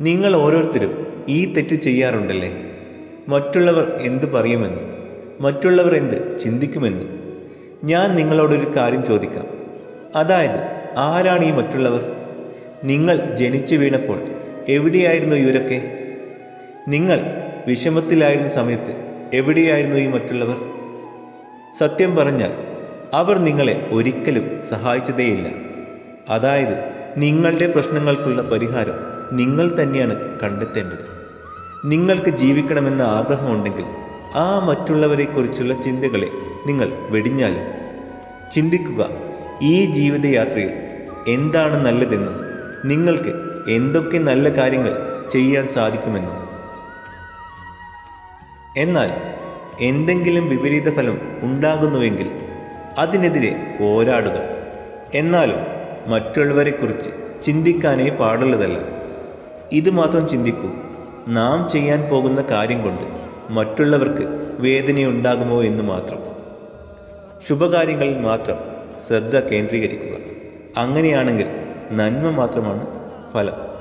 നിങ്ങൾ ഓരോരുത്തരും ഈ തെറ്റ് ചെയ്യാറുണ്ടല്ലേ? മറ്റുള്ളവർ എന്ത് പറയുമെന്ന്? മറ്റുള്ളവർ എന്ത് ചിന്തിക്കുമെന്ന്? ഞാൻ നിങ്ങളോടൊരു കാര്യം ചോദിക്കാം. അതായത് ആരാണ് ഈ മറ്റുള്ളവർ? നിങ്ങൾ ജനിച്ചു വീണപ്പോൾ എവിടെയായിരുന്നു ഇവരൊക്കെ? നിങ്ങൾ വിഷമത്തിലായിരുന്ന സമയത്ത് എവിടെയായിരുന്നു ഈ മറ്റുള്ളവർ? സത്യം പറഞ്ഞാൽ അവർ നിങ്ങളെ ഒരിക്കലും സഹായിച്ചതേയില്ല. അതായത് നിങ്ങളുടെ പ്രശ്നങ്ങൾക്കുള്ള പരിഹാരം നിങ്ങൾ തന്നെയാണ് കണ്ടെത്തേണ്ടത്. നിങ്ങൾക്ക് ജീവിക്കണമെന്ന ആഗ്രഹമുണ്ടെങ്കിൽ ആ മറ്റുള്ളവരെക്കുറിച്ചുള്ള ചിന്തകളെ നിങ്ങൾ വെടിഞ്ഞാലും. ചിന്തിക്കുക ഈ ജീവിതയാത്രയിൽ എന്താണ് നല്ലതെന്നും നിങ്ങൾക്ക് എന്തൊക്കെ നല്ല കാര്യങ്ങൾ ചെയ്യാൻ സാധിക്കുമെന്നും. എന്നാൽ എന്തെങ്കിലും വിപരീത ഫലം ഉണ്ടാകുന്നുവെങ്കിൽ അതിനെതിരെ പോരാടുക. എന്നാലും മറ്റുള്ളവരെക്കുറിച്ച് ചിന്തിക്കാനേ പാടുള്ളതല്ല. ഇത് മാത്രം ചിന്തിക്കൂ. നാം ചെയ്യാൻ പോകുന്ന കാര്യം കൊണ്ട് മറ്റുള്ളവർക്ക് വേദനയുണ്ടാകുമോ എന്ന് മാത്രം. ശുഭകാര്യങ്ങളിൽ മാത്രം ശ്രദ്ധ കേന്ദ്രീകരിക്കുക. അങ്ങനെയാണെങ്കിൽ നന്മ മാത്രമാണ് ഫലം.